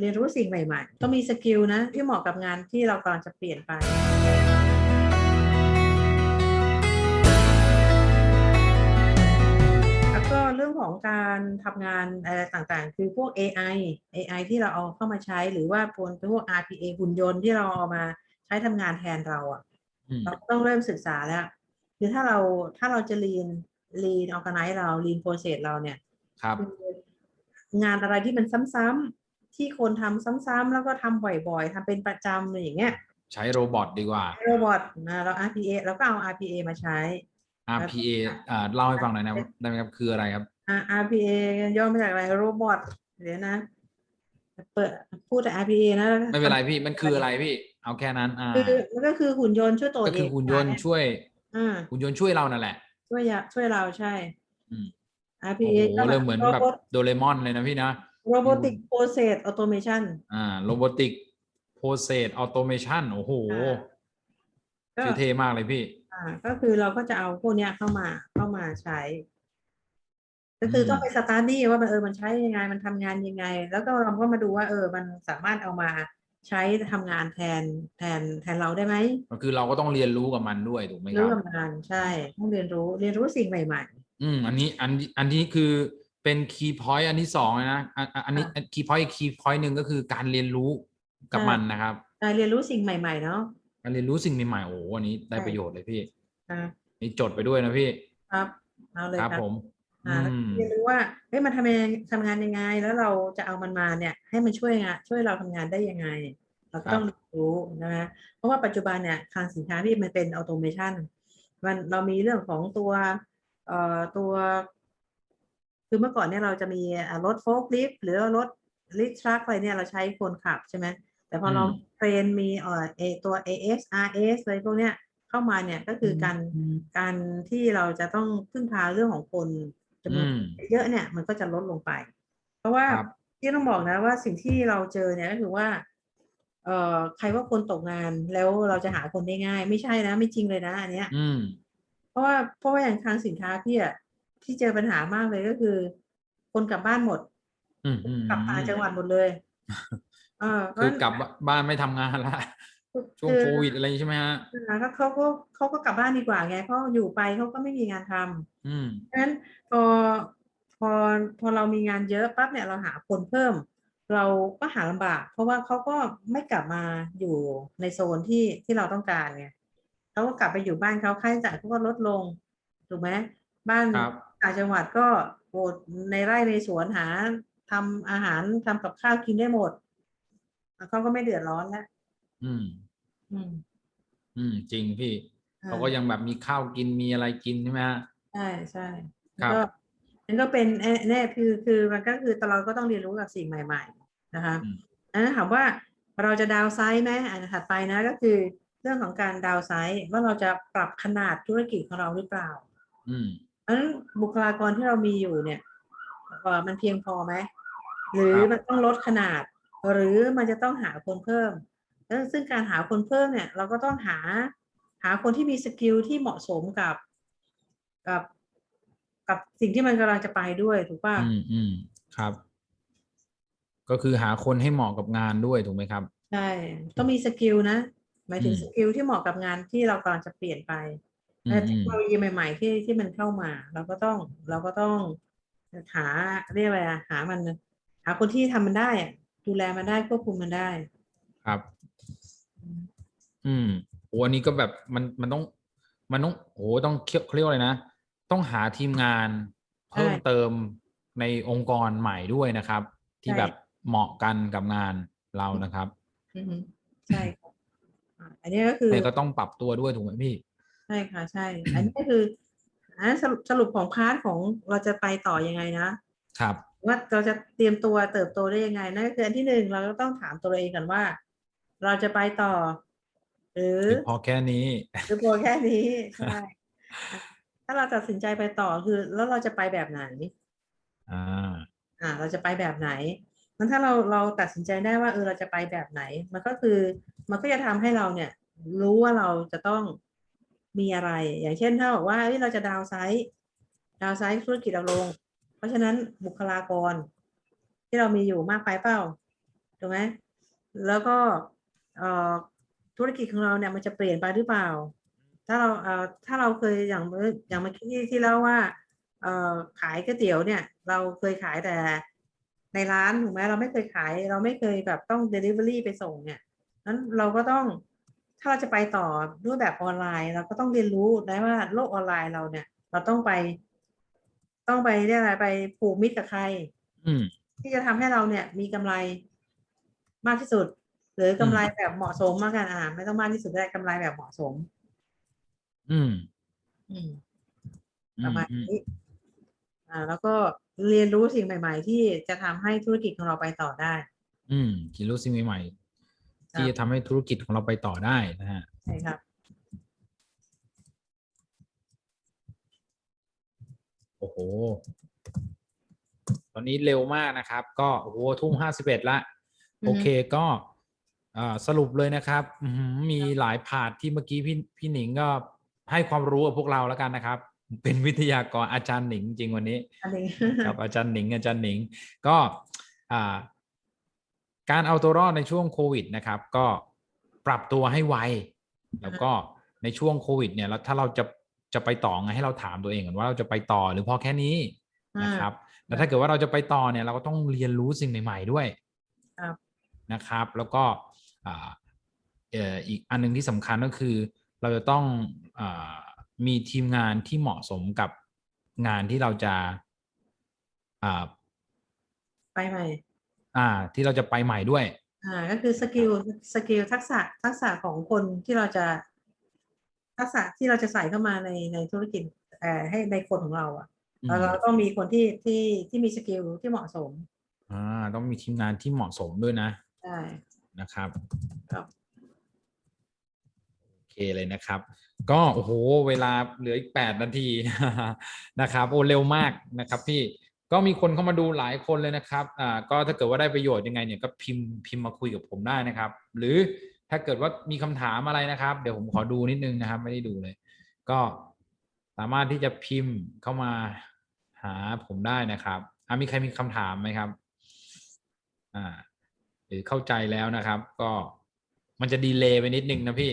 เรียนรู้สิ่งใหม่ๆ ต้องมีสกิลนะที่เหมาะกับงานที่เรากำลังจะเปลี่ยนไปแล้วก็เรื่องของการทำงานอะไรต่างๆ คือพวก AI AI ที่เราเอาเข้ามาใช้หรือว่าพวกพวก RPA หุ่นยนต์ที่เราเอามาใช้ทำงานแทนเราอะอืมเราต้องเริ่มศึกษาแล้ว คือถ้าเราถ้าเราจะ lean lean organize เรา lean process เราเนี่ย ครับคืองานอะไรที่มันซ้ำๆ ที่คนทำซ้ำๆแล้วก็ทำบ่อยๆทำเป็นประจำอะไรอย่างเงี้ย ใช้โรบอทดีกว่า โรบอทนะเรา RPA เราก็เอา RPA มาใช้ RPA อ่าเล่าให้ฟังหน่อยนะได้ไหมครับคืออะไรครับอ่า RPA ย่อมาจากอะไรโรบอทเดี๋ยวนะเปิดพูดแต่ RPA นะไม่เป็นไรพี่มันคืออะไรพี่ เอาแค่นั้นอ่าคือมันก็คือหุ่นยนต์ช่วยตัวก็เองคือหุ่นยนต์ช่วยอ่าหุ่นยนต์ช่วยเรานั่นแหละ ช่วยยะช่วยเราใช่อืมโอ้ RPA โหเริ่มเหมือนแบบโดเรมอนเลยนะพี่นะ โรบอติกโปรเซสออโตเมชันอ่าโรบอติกโปรเซสออโตเมชันโอ้โหก็ชื่อเท่มากเลยพี่ อ่า ก็คือเราก็จะเอาพวกเนี้ยเข้ามาเข้ามาใช้ ก็คืออมต้องไปสตาร์ดี้ว่ามันเออมันใช้ยังไงมันทำงานยังไง แล้วก็เราก็มาดูว่า เออ มันสามารถเอามาใช้ทำงานแทนแทนแทนเราได้ไหมก็คือเราก็ต้องเรียนรู้กับมันด้วยถูกไหมครู้รับกับงานใช่ ต้องเรียนรู้เรียนรู้สิ่งใหม่อืม อันนี้อันอันนี้คือ เป็นคีย์พอยต์อันที่สองเลยนะอันอันอันนี้คีย์พอยต์คีย์พอยต์หนึ่งก็คือการเรียนรู้กับมันนะครับๆใช่เรียนรู้สิ่งใหม่ ๆ เนาะการเรียนรู้สิ่งใหม่ๆโอ้โหอันนี้ได้ใช่ประโยชน์เลยพี่อ่านี่จดไปด้วยนะพี่ ครับเอาเลยคครัรับบผมอ่าแล้วอืมเรียนรู้ว่าเฮ้ยมันทำงานทำงานยังไง แล้วเราจะเอามันมาเนี่ย ให้มันช่วยงานช่วยเราทำงานได้ยังไง เราก็ต้องเรียนรู้นะคะเพราะว่าปัจจุบันเนี่ยคลังสินค้าที่มันเป็นออโตเมชันมันเรามีเรื่องของตัวเอ่อตัว คือเมื่อก่อนเนี่ยเราจะมีอ่ารถโฟล์คลิฟหรือว่ารถลิฟทรัคอะไรเนี่ยเราใช้คนขับใช่ไหมแต่พอเราอืมเทรนมีเอ่อเอตัว AS RS อะไรพวกเนี้ยเข้ามาเนี่ยก็คือการการที่เราจะต้องพึ่งพาเรื่องของคนจำนวนอืมเยอะเนี่ยมันก็จะลดลงไป เพราะว่าครับที่ต้องบอกนะว่าสิ่งที่เราเจอเนี่ยก็คือว่าเอ่อใครว่าคนตกงานแล้วเราจะหาคนได้ง่าย ไม่ใช่นะ ไม่จริงเลยนะอันเนี้ยอืมเพราะว่าเพราะว่าอย่างทางสินค้าพี่อะ ที่เจอปัญหามากเลยก็คือ คนกลับบ้านหมดอืมอืมกลับต่างจังหวัดหมดเลยเออเพราะคืฉะอนั้นกลับบ้านไม่ทำงานละช่วงคือโควิดอะไรอย่างงี้ใช่ไหมฮะนะก็เขาก็เขาก็กลับบ้านดีกว่าไงเพราะอยู่ไปเขาก็ไม่มีงานทำอืมเพราะฉะนั้นพอพอพอเรามีงานเยอะปั๊บเนี่ยเราหาคนเพิ่ม เราก็หาลำบาก เพราะว่าเขาก็ไม่กลับมาอยู่ในโซนที่ที่เราต้องการไงเขาก็กลับไปอยู่บ้านเขาค่าใช้จ่ายเขาก็ลดลงถูกไหมบ้านครับ ต่างจังหวัดก็โอดในไร่ในสวนหาทำอาหารทำกับข้าวกินได้หมดเขาก็ไม่เดือดร้อนแล้วอืม อืม อืม จริงพี่อ่าเขาก็ยังแบบมีข้าวกินมีอะไรกินใช่ไหมฮะใช่ใช่ครับก็นั่นก็เป็นแน่แน่คือคือมันก็คือเราก็ต้องเรียนรู้กับสิ่งใหม่ ๆ นะคะอืมอันนั้นถามว่าเราจะดาวไซด์ไหมอันถัดไปนะก็คือเรื่องของการดาวไซด์ว่าเราจะปรับขนาดธุรกิจของเราหรือเปล่า อืมเพราะฉะ นั้นบุคลากรที่เรามีอยู่เนี่ยเอ่อมันเพียงพอไหมหรือครับมันต้องลดขนาด หรือมันจะต้องหาคนเพิ่มแล้วซึ่งการหาคนเพิ่มเนี่ย เราก็ต้องหาหาคนที่มีสกิลที่เหมาะสมกับกับกับสิ่งที่มันกำลังจะไปด้วยถูกป่ะอืมอืมครับ ก็คือหาคนให้เหมาะกับงานด้วยถูกไหมครับใช่ต้องมีสกิลนะหมายถึงอืมสกิลที่เหมาะกับงานที่เรากำลังจะเปลี่ยนไปอืและม เทอืคมโนโลยีใหม่ ๆ ที่ที่มันเข้ามา เราก็ต้องเราก็ต้องหาเรียกอะไรอะหามัน หาคนที่ทำมันได้อะดูแลมันได้ควบคุมมันได้ ครับ อืมโหอันนี้ก็แบบมันมันต้อง มันต้องโหต้องเคี่ยวเขาเรียกว่าอะไรนะต้องหาทีมงานเพิ่มใช่เติมในองค์กรใหม่ด้วยนะครับ ที่ใช่แบบเหมาะกันกับงานเรานะครับอือฮึใช่ค่ะอ่าอันนี้ก็คือแต่ก็ต้องปรับตัวด้วยถูกไหมพี่ใช่ค่ะใช่ อันนี้ก็คืออันนั้นสรุปสรุปของพาร์ทของเราจะไปต่อยังไงนะครับ ว่าเราจะเตรียมตัวเติบโตได้ยังไงนั่นก็คืออันที่หนึ่งเราก็ต้องถามตัวเราเองกันว่า เราจะไปต่อหรือหรือพอแค่นี้หรือพอแค่นี้ใช่ถ้าเราตัดสินใจไปต่อคือ แล้วเราจะไปแบบไหนอ่าอ่า เราจะไปแบบไหนมันถ้าเราเราตัดสินใจได้ว่าเออเราจะไปแบบไหน มันก็คือ มันก็จะทำให้เราเนี่ย รู้ว่าเราจะต้อง มีอะไร อย่างเช่นถ้าบอกว่าเราจะดาวไซส์ดาวไซส์ธุรกิจเราลง เพราะฉะนั้นบุคลากร ที่เรามีอยู่มากไปเปล่าถูกไหมแล้วก็ธุรกิจของเราเนี่ยมันจะเปลี่ยนไปหรือเปล่า ถ้าเราเถ้าเราเคยอย่างเมื่ออย่างเมื่อกี้ที่เล่าว่าขายก๋วยเตี๋ยวเนี่ย เราเคยขายแต่ในร้านถูกไหมเราไม่เคยขาย เราไม่เคยแบบต้อง Delivery ไปส่งเนี่ยนั้นเราก็ต้อง ถ้าเราจะไปต่อด้วยแบบออนไลน์ เราก็ต้องเรียนรู้นะว่าโลกออนไลน์เราเนี่ย เราต้องไป ต้องไปเรียกอะไรไปผูกมิตรกับใครอืมที่จะทำให้เราเนี่ย มีกำไรมากที่สุด หรือกำไรแบบเหมาะสมมากกันอ่าไม่ต้องมากที่สุดได้กำไรแบบเหมาะสม อืม อืมอืประมมาณอืมนี้อ่า แล้วก็เรียนรู้สิ่งใหม่ ๆ ที่จะทำให้ธุรกิจของเราไปต่อได้ อืมคิดรู้สิ่งใหม่ๆครับ ที่จะทำให้ธุรกิจของเราไปต่อได้นะฮะใช่ครับโอ้โห ตอนนี้เร็วมากนะครับ ก็โอ้โหทุ่มห้าสิบเอ็ดละอือฮึโอเคก็อ่าสรุปเลยนะครับอื้อหือมีหลายผาดที่เมื่อกี้พี่พี่หนิงก็ให้ความรู้กับพวกเราแล้วกันนะครับ เป็นวิทยากรอาจารย์หนิงจริงวันนี้อันนี้ครับอาจารย์หนิง อาจารย์หนิง ก็อ่า การเอาตัวรอดในช่วงโควิดนะครับ ก็ปรับตัวให้ไวแล้วก็ในช่วงโควิดเนี่ยแล้วถ้าเราจะจะไปต่อไงให้เราถามตัวเองก่อนว่าเราจะไปต่อหรือพอแค่นี้นะครับแล้วถ้าเกิดว่าเราจะไปต่อเนี่ยเราก็ต้องเรียนรู้สิ่งใหม่ ๆด้วยครับนะครับ แล้วก็อ่าเอ่ออีกอันหนึงที่สำคัญก็คือ เราจะต้องอามีทีมงานที่เหมาะสมกับงานที่เราจะอ่าไปใหม่ อ่า ที่เราจะไปใหม่ด้วย อ่าก็คือสกิลสกิลทักษะทักษะของคนที่เราจะทักษะที่เราจะใส่เข้ามาในในธุรกิจเอ่อให้ในคนของเราอะอืมเราเราต้องมีคนที่ที่ที่มีสกิลที่เหมาะสมอ่า ต้องมีทีมงานที่เหมาะสมด้วยนะใช่นะครับ ครับ โอเคเลยนะครับ ก็โอ้โหเวลาเหลืออีกแปดนาที นะครับ โอ้เร็วมากนะครับพี่ ก็มีคนเข้ามาดูหลายคนเลยนะครับอ่าก็ถ้าเกิดว่าได้ประโยชน์ยังไงเนี่ยก็พิมพ์พิมพ์มาคุยกับผมได้นะครับ หรือถ้าเกิดว่ามีคำถามอะไรนะครับ เดี๋ยวผมขอดูนิดนึงนะครับ ไม่ได้ดูเลย ก็สามารถที่จะพิมพ์เข้ามาหาผมได้นะครับอ่ามีใครมีคำถามไหมครับอ่าหรือเข้าใจแล้วนะครับ ก็มันจะดีเลย์ไปนิดนึงนะพี่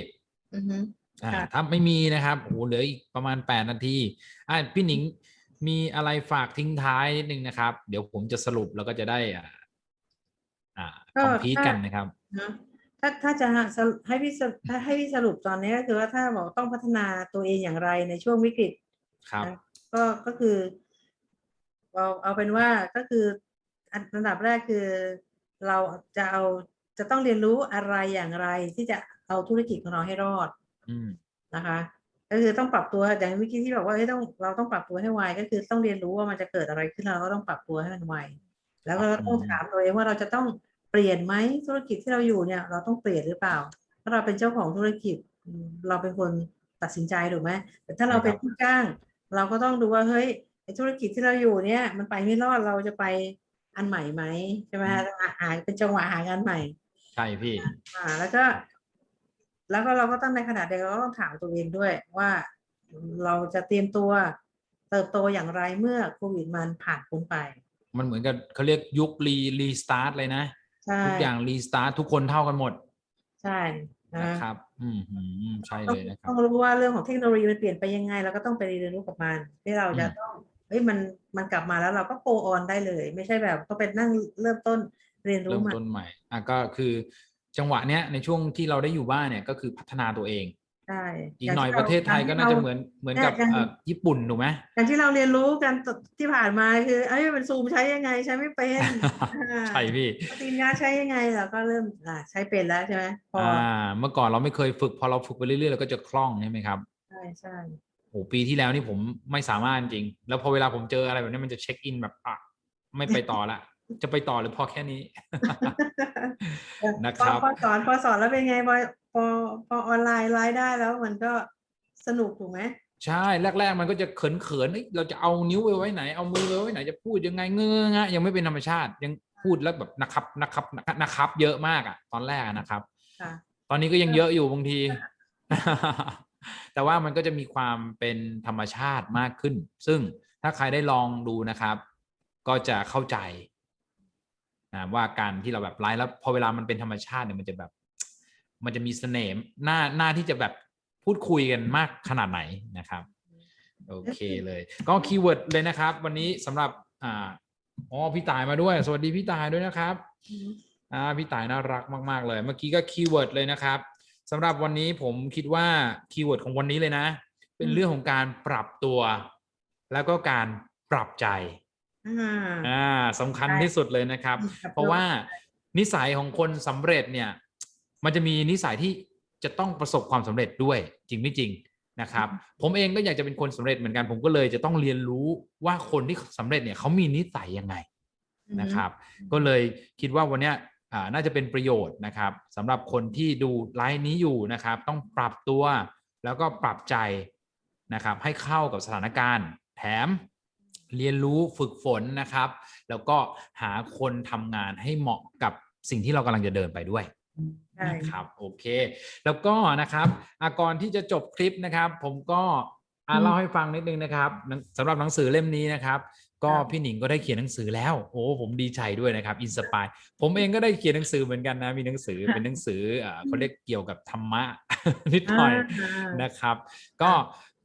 อือฮึอ่าค่ะถ้าไม่มีนะครับโอ้โหเหลืออีกประมาณแปดนาทีอ่าพี่หนิง มีอะไรฝากทิ้งท้ายนิดนึงนะครับ เดี๋ยวผมจะสรุปแล้วก็จะได้อ่าอ่าคอมพีทกันนะครับ นะถ้าถ้าจะสรุปให้พี่สรุปถ้าให้พี่สรุปตอนนี้ก็คือว่าถ้าบอกต้องพัฒนาตัวเองอย่างไรในช่วงวิกฤตครับ นะก็ก็คือเอาเอาเป็นว่าก็คืออันอันดับแรกคือ เราจะเอาจะต้องเรียนรู้อะไรอย่างไรที่จะเอาธุรกิจของเราให้รอด อืม นะคะ ก็คือต้องปรับตัวอย่างเมื่อกี้ที่บอกว่าเฮ้ยต้องเราต้องปรับตัวให้ไวก็คือต้องเรียนรู้ว่ามันจะเกิดอะไรขึ้นเราก็ต้องปรับตัวให้มันไวแล้วก็ครับต้องถามตัวเองว่าเราจะต้องเปลี่ยนไหมธุรกิจที่เราอยู่เนี่ย เราต้องเปลี่ยนหรือเปล่า ถ้าเราเป็นเจ้าของธุรกิจอืมเราเป็นคนตัดสินใจถูกไหมแต่ถ้าเราเป็นผู้จ้าง เราก็ต้องดูว่าเฮ้ยไอ้ธุรกิจที่เราอยู่เนี่ย มันไปไม่รอดเราจะไปอันใหม่ไหมใช่ไหมหาหาเป็นจังหวะหางานใหม่ ใช่พี่อ่าแล้วก็ แล้วก็เราก็ต้องในขณะเดียวกันก็ต้องถามตัวเองด้วยว่าเราจะเตรียมตัวเติบโตอย่างไรเมื่อโควิดมันผ่านพ้นไป มันเหมือนกับเขาเรียกยุครีรีสตาร์ทเลยนะใช่ทุกอย่างรีสตาร์ททุกคนเท่ากันหมด ใช่นะนะครับ อืมอืมใช่ต้อเลงยนะครัต้บองรู้ว่าเรื่องของเทคโนโลยีมันเปลี่ยนไปยังไง เราก็ต้องไปเรียนรู้กับมันที่เราจะอืมต้องเฮ้ยมันมันกลับมาแล้วเราก็โกออนได้เลย ไม่ใช่แบบก็เป็นนั่งเริ่มต้นเรียนรู้เริ่มใหม่ต้นใหม่อะก็คือ จังหวะเนี้ยในช่วงที่เราได้อยู่บ้านเนี่ยก็คือพัฒนาตัวเองใช่อีกางหน่อยที่ประเทศไทยก็น่าจะเหมืออนเหมือนกับเนี่ยอย่างเอ่อญี่ปุ่นถูกไหมอย่างที่เราเรียนรู้กันที่ผ่านมาคือเอ้ยมันซูมใช้ยังไงใช้ไม่เป็นอ่าใช่พี่ปฏิญญาใช้ยังไงเราก็เริ่มอ่าใช้เป็นแล้วใช่ไหมพออ่าอเมื่อก่อนเราไม่เคยฝึก พอเราฝึกไปเรื่อยๆเราก็จะคล่องใช่ไหมครับใช่ใช่โอ้ปีที่แล้วนี่ผมไม่สามารถจริง แล้วพอเวลาผมเจออะไรแบบนี้มันจะเช็คอินแบบอะไม่ไปต่อละ จะไปต่อหรือพอแค่นี้นะครับพอพอสอนพอสอนแล้วเป็นไงพอพอพอออนไลน์รายได้แล้วมันก็สนุกถูกไหมใช่แรก ๆ มันก็จะเขินเขินๆเอ้ยเราจะเอานิ้วไปไว้ไหน เอามือไปไว้ไหนจะพูดยังไงเงื้องะยังไม่เป็นธรรมชาติ ยังพูดแล้วแบบนะครับนะครับนะครับ เยอะมากอะ ตอนแรกอะนะครับค่ะตอนนี้ก็ยังเยอะอยู่บางที แต่ว่ามันก็จะมีความเป็นธรรมชาติมากขึ้น ซึ่งถ้าใครได้ลองดูนะครับ ก็จะเข้าใจ นะว่าการที่เราแบบไลฟ์แล้วพอเวลามันเป็นธรรมชาติเนี่ยมันจะแบบ มันจะมีเสน่ห์หน้าหน้าที่จะแบบพูดคุยกันมากขนาดไหนนะครับ โอเคเลย ก็คีย์เวิร์ดเลยนะครับ วันนี้สำหรับอ่าอ๋อพี่ตายมาด้วย สวัสดีพี่ตายด้วยนะครับอ่าพี่ต่ายน่ารักมาก ๆ เลย เมื่อกี้ก็คีย์เวิร์ดเลยนะครับสำหรับวันนี้ผมคิดว่าคีย์เวิร์ดของวันนี้เลยนะ เป็นเรื่องของการปรับตัว แล้วก็การปรับใจ อ่าอ่าสำคัญใช่ที่สุดเลยนะครับอืมครับ เพราะว่านิสัยของคนสำเร็จเนี่ย มันจะมีนิสัยที่จะต้องประสบความสำเร็จด้วยจริงไม่จริงนะครับ ผมเองก็อยากจะเป็นคนสำเร็จเหมือนกันผมก็เลยจะต้องเรียนรู้ว่าคนที่สำเร็จเนี่ยเขามีนิสัยยังไงนะครับ ก็เลยคิดว่าวันเนี้ยอ่าน่าจะเป็นประโยชน์นะครับสำหรับคนที่ดูไลฟ์นี้อยู่นะครับ ต้องปรับตัวแล้วก็ปรับใจนะครับ ให้เข้ากับสถานการณ์ แถม เรียนรู้ฝึกฝนนะครับ แล้วก็หาคนทำงานให้เหมาะกับสิ่งที่เรากำลังจะเดินไปด้วยใช่นะครับโอเค แล้วก็นะครับอาก่อนที่จะจบคลิปนะครับ ผมก็อ่าอืมเล่าให้ฟังนิดนึงนะครับหนังสำหรับหนังสือเล่มนี้นะครับ ก็ครับพี่หนิงก็ได้เขียนหนังสือแล้ว โอ้ผมดีใจด้วยนะครับอินสปายผมเองก็ได้เขียนหนังสือเหมือนกันนะมีหนังสือเป็นหนังสืออ่าเขาเรียกเกี่ยวกับธรรมะนิดหน่อยานะครับ ก็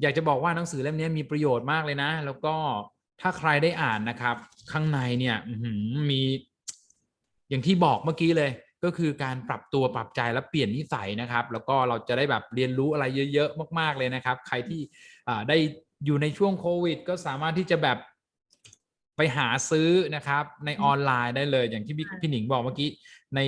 อยากจะบอกว่าหนังสือเล่มนี้มีประโยชน์มากเลยนะ แล้วก็ ถ้าใครได้อ่านนะครับ ข้างในเนี่ยอื้อหือมีอย่างที่บอกเมื่อกี้เลย ก็คือการปรับตัวปรับใจและเปลี่ยนนิสัยนะครับ แล้วก็เราจะได้แบบเรียนรู้อะไรเยอะ ๆ มาก ๆเลยนะครับ ใครที่อ่าได้อยู่ในช่วงโควิด ก็สามารถที่จะแบบไปหาซื้อนะครับในออนไลน์ได้เลย อย่างที่พี่ใช่พี่หนิงบอกเมื่อกี้ใน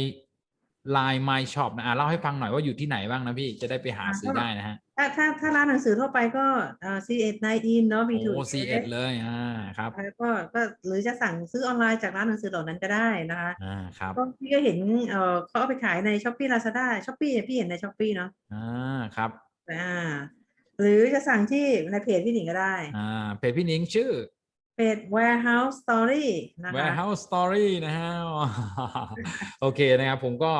Line My Shop นะอะเล่าให้ฟังหน่อยว่าอยู่ที่ไหนบ้างนะพี่จะได้ไปหาซื้อได้นะฮะ ถ้าถ้าถ้าร้านหนังสือทั่วไปก็เอ่อ C1 9เนาะ B2 โอ้ C1 เลยอ่าครับแล้วก็ก็หรือจะสั่งซื้อออนไลน์จากร้านหนังสือเหล่านั้นก็ได้นะคะอ่าครับก็พี่ก็เห็นเออเขาเอาไปขายในช้อปปี้ลาซาด้าช้อปปี้พี่เห็นในช้อปปี้เนาะอ่าครับอ่าหรือจะสั่งที่ในเพจพี่หนิงก็ได้อ่าเพจพี่หนิงชื่อ เพจ warehouse story นะคะ Warehouse Story นะฮะ โอเคนะครับ ผมก็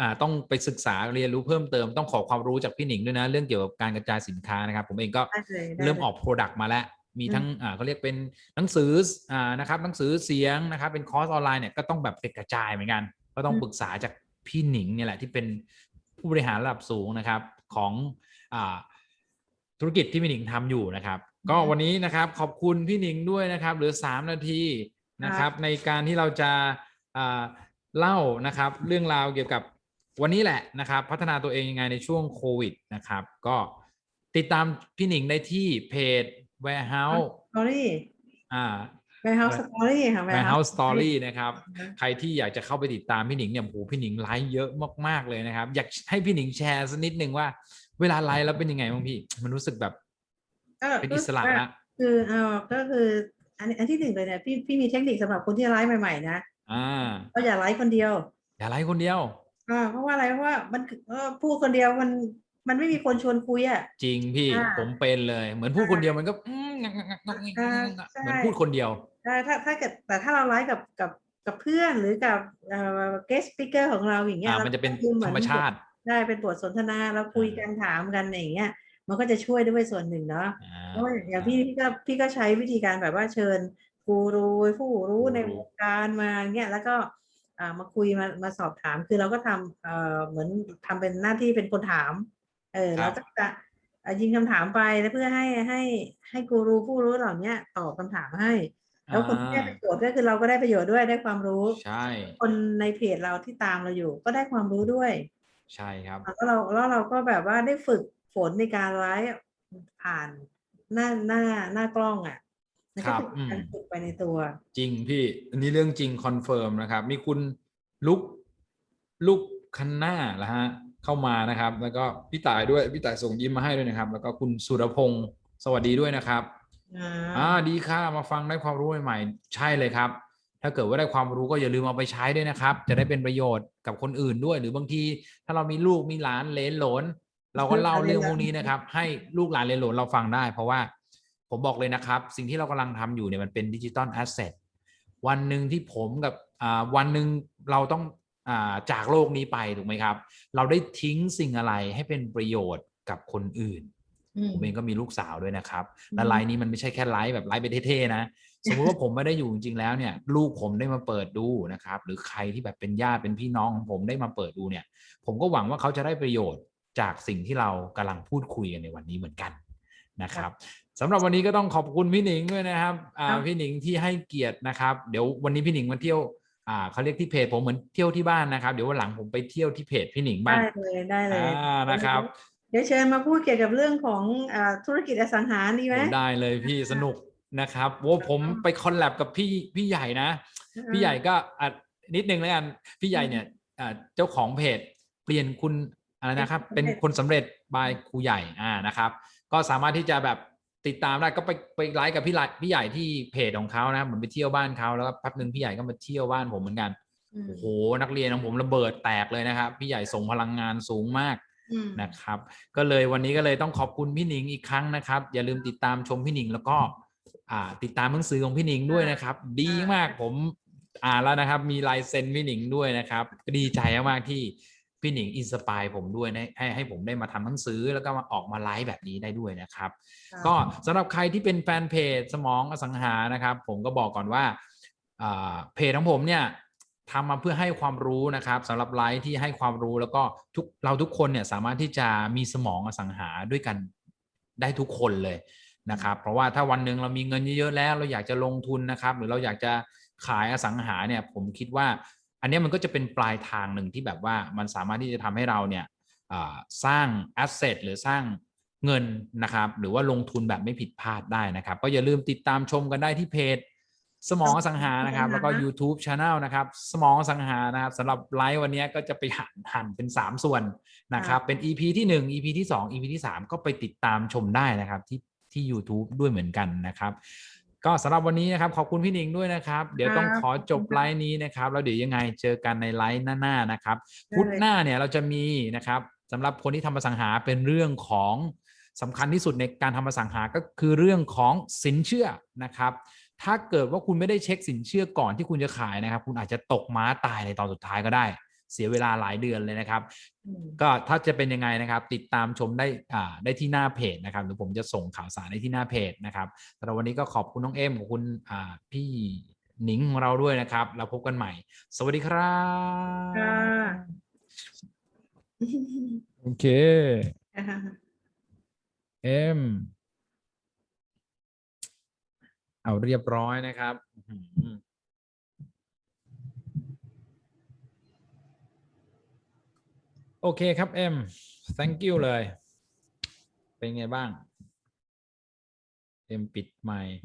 อ่าต้องไปศึกษาเรียนรู้เพิ่มเติมต้องขอความรู้จากพี่หนิงด้วยนะ เรื่องเกี่ยวกับการกระจายสินค้านะครับ ผมเองก็ได้เลยได้เริ่มเลยออก Product มาแล้ว มีทั้งอ่าเขาเรียกเป็นหนังสืออ่านะครับหนังสือเสียงนะครับ เป็นคอร์สออนไลน์เนี่ยก็ต้องแบบไปกระจายเหมือนกัน ก็ต้องอืมปรึกษาจากพี่หนิงเนี่ยแหละที่เป็นผู้บริหารระดับสูงนะครับของอ่าธุรกิจที่พี่หนิงทำอยู่นะครับ ก็วันนี้นะครับขอบคุณพี่หนิงด้วยนะครับเหลือสามนาทีนะครับในการที่เราจะอ่าเล่านะครับเรื่องราวเกี่ยวกับวันนี้แหละนะครับ พัฒนาตัวเองยังไงในช่วงโควิดนะครับ ก็ติดตามพี่หนิงได้ที่เพจ warehouse story อ่า warehouse story ค่ะ warehouse story นะครับนะคะใครที่อยากจะเข้าไปติดตามพี่หนิงเนี่ยโอ้โหพี่หนิงไลฟ์เยอะมากๆเลยนะครับ อยากให้พี่หนิงแชร์สักนิดนึงว่า เวลาไลฟ์แล้วเป็นยังไงบ้างพี่ มันรู้สึกแบบ ก็เป็นอิสระรู้กว่าละคือเออก็คืออันอันที่หนึ่งเลยเนี่ยพี่พี่มีเทคนิคสำหรับคนที่ไลฟ์ใหม่ๆนะอ่าก็อย่าไลฟ์คนเดียว อย่าไลฟ์คนเดียวอ่าเพราะว่าอะไรเพราะว่ามันคือเออพูดคนเดียวมันมันไม่มีคนชวนคุยอะจริงพี่อ่าผมเป็นเลย เหมือนพูดคนเดียวมันก็อืมงักงักงักงักงักอ่างักใช่เหมือนพูดคนเดียวใช่ถ้าถ้าเกิดแต่ถ้าเราไลฟ์กับกับกับเพื่อนหรือกับเอ่อ guest speaker ของเราอย่างเงี้ยอ่ามันจะเป็นคือหธรรมชาติได้เป็นบทสนทนาแล้วคุยกันถามกันอย่างเงี้ย มันก็จะช่วยด้วยส่วนหนึ่งเนาะอ่าเพราะว่าอย่างพี่พี่ก็พี่ก็ใช้วิธีการแบบว่าเชิญกูรูผู้รู้ในวงการมาเงี้ยแล้วก็อ่ามาคุยมามาสอบถามคือเราก็ทำเอ่อเหมือนทำเป็นหน้าที่เป็นคนถาม เออครัแล้บวก็จะเอ่อยิงคำถามไปแล้วเพื่อให้ให้ให้กูรูผู้รู้เหล่าเนี้ยตอบคำถามให้ แล้วคนที่ได้ประโยชน์ก็คือเราก็ได้ประโยชน์ด้วยได้ความรู้ใช่คนในเพจเราที่ตามเราอยู่ ก็ได้ความรู้ด้วย ใช่ครับแล้วเราแล้วเราก็แบบว่าได้ฝึก ฝนในการไลฟ์ผ่านหน้าหน้าหน้ากล้องอะมันครัก็บเป็นการอืมฝึกไปในตัว จริงพี่อันนี้เรื่องจริงคอนเฟิร์มนะครับ มีคุณลุกลุกคันหน้าละฮะเข้ามานะครับ แล้วก็พี่ต่ายด้วยพี่ต่ายส่งยิ้มมาให้ด้วยนะครับ แล้วก็คุณสุรพงศ์สวัสดีด้วยนะครับอ่าอ่าดีค่ะมาฟังได้ความรู้ใหม่ๆใช่เลยครับ ถ้าเกิดว่าได้ความรู้ก็อย่าลืมเอาไปใช้ด้วยนะครับ จะได้เป็นประโยชน์กับคนอื่นด้วย หรือบางที ถ้าเรามีลูกมีหลานเหลนหลน เราก็เล่าเรื่องพวกนี้นะครับ ให้ลูกหลานเหลนหลนเราฟังได้ เพราะว่าผมบอกเลยนะครับ สิ่งที่เรากำลังทำอยู่เนี่ยมันเป็นดิจิตอลแอสเซทวันหนึ่งที่ผมกับอ่าวันหนึ่งเราต้องอ่าจากโลกนี้ไปถูกไหมครับ เราได้ทิ้งสิ่งอะไรให้เป็นประโยชน์กับคนอื่นอืมผมเองก็มีลูกสาวด้วยนะครับและอืมไลน์นี้มันไม่ใช่แค่ไลฟ์แบบไลฟ์ไปเท่ๆนะสมมติว่าผมไม่ได้อยู่จริงๆแล้วเนี่ย ลูกผมได้มาเปิดดูนะครับ หรือใครที่แบบเป็นญาติเป็นพี่น้องของผมได้มาเปิดดูเนี่ย ผมก็หวังว่าเขาจะได้ประโยชน์ จากสิ่งที่เรากำลังพูดคุยกันในวันนี้เหมือนกันนะครับสำหรับวันนี้ก็ต้องขอบคุณพี่หนิงด้วยนะครับอ่าครับพี่หนิงที่ให้เกียรตินะครับ เดี๋ยววันนี้พี่หนิงมาเที่ยวอ่าเขาเรียกที่เพจผมเหมือนเที่ยวที่บ้านนะครับ เดี๋ยววันหลังผมไปเที่ยวที่เพจพี่หนิงบ้าได้งเลยได้เลยอ่านะครับเดี๋ยวเชิญมาพูดเกี่ยวกับเรื่องของอ่าธุรกิจอสังหาดีไหมโอ้ได้เลยพี่สนุกนะครับโอ้ผมไปคอลแลบกับพี่พี่ใหญ่นะ พี่ใหญ่ก็อะนิดนึงแล้วกันพี่ใหญ่เนี่ยอ่าเจ้าของเพจเปลี่ยนคุณ อะไรนะครับ เป็นคนสำเร็จบายครูใหญ่อ่านะครับ ก็สามารถที่จะแบบติดตามได้ก็ไปไปไลฟ์กับพี่ใหญ่พี่ใหญ่ที่เพจของเขานะเหมือนไปเที่ยวบ้านเขาแล้วก็แป๊บนึงพี่ใหญ่ก็มาเที่ยวบ้านผมเหมือนกันอืมโอ้โหนักเรียนของผมระเบิดแตกเลยนะครับ พี่ใหญ่ส่งพลังงานสูงมากอืมนะครับ ก็เลยวันนี้ก็เลยต้องขอบคุณพี่หนิงอีกครั้งนะครับ อย่าลืมติดตามชมพี่หนิงแล้วก็อ่าติดตามหนังสือของพี่หนิงด้วยนะครับ ดีมากผมอ่านแล้วนะครับ มีลายเซ็นพี่หนิงด้วยนะครับก็ดีใจมากๆที่ พี่หนิงอินสปายผมด้วยนะให้ให้ผมได้มาทำหนังสือแล้วก็มาออกมาไลฟ์แบบนี้ได้ด้วยนะครับ ก็สำหรับใครที่เป็นแฟนเพจสมองอสังหานะครับ ผมก็บอกก่อนว่าอ่าเพจของผมเนี่ยทำมาเพื่อให้ความรู้นะครับสำหรับไลฟ์ที่ให้ความรู้แล้วก็ทุกเราทุกคนเนี่ยสามารถที่จะมีสมองอสังหาด้วยกันได้ทุกคนเลยนะครับ เพราะว่าถ้าวันหนึ่งเรามีเงินเยอะๆแล้ว เราอยากจะลงทุนนะครับ หรือเราอยากจะขายอสังหาเนี่ยผมคิดว่า อันเนี้ยมันก็จะเป็นปลายทางหนึ่งที่แบบว่ามันสามารถที่จะทำให้เราเนี่ยอ่าสร้างแอสเซทหรือสร้างเงินนะครับ หรือว่าลงทุนแบบไม่ผิดพลาดได้นะครับ ก็อย่าลืมติดตามชมกันได้ที่เพจสมองอสังหานะครับ แล้วก็ YouTube Channel นะครับ สมองอสังหานะครับสำหรับไลฟ์วันนี้ก็จะไปหั่นหั่นเป็น 3 ส่วนนะครับ เป็น EP ที่ 1 EP ที่ 2 EP ที่ 3 ก็ไปติดตามชมได้นะครับที่ที่ YouTube ด้วยเหมือนกันนะครับ ก็สำหรับวันนี้นะครับขอบคุณพี่หนิงด้วยนะครับ เดี๋ยวต้องครับขอจบไลฟ์นี้นะครับแล้วเดี๋ยวยังไงเจอกันในไลฟ์หน้าๆนะครับพุธหน้าเนี่ยเราจะมีนะครับสำหรับคนที่ทำอสังหาเป็นเรื่องของสำคัญที่สุดในการทำอสังหาก็คือเรื่องของสินเชื่อนะครับ ถ้าเกิดว่าคุณไม่ได้เช็คสินเชื่อก่อนที่คุณจะขายนะครับ คุณอาจจะตกม้าตายในตอนสุดท้ายก็ได้ เสียเวลาหลายเดือนเลยนะครับอืมก็ถ้าจะเป็นยังไงนะครับ ติดตามชมได้อ่าได้ที่หน้าเพจนะครับหรือผมจะส่งข่าวสารได้ที่หน้าเพจนะครับสำหรับวันนี้ก็ขอบคุณน้องเอ็มขอบคุณอ่าพี่หนิงของเราด้วยนะครับแล้วพบกันใหม่ สวัสดีครับค่ะโอเคอ่าเอ็มเอาเรียบร้อยนะครับอื้อหือ โอเคครับเอ็ม thank you เลย เป็นไงบ้าง เอ็มปิดไมค์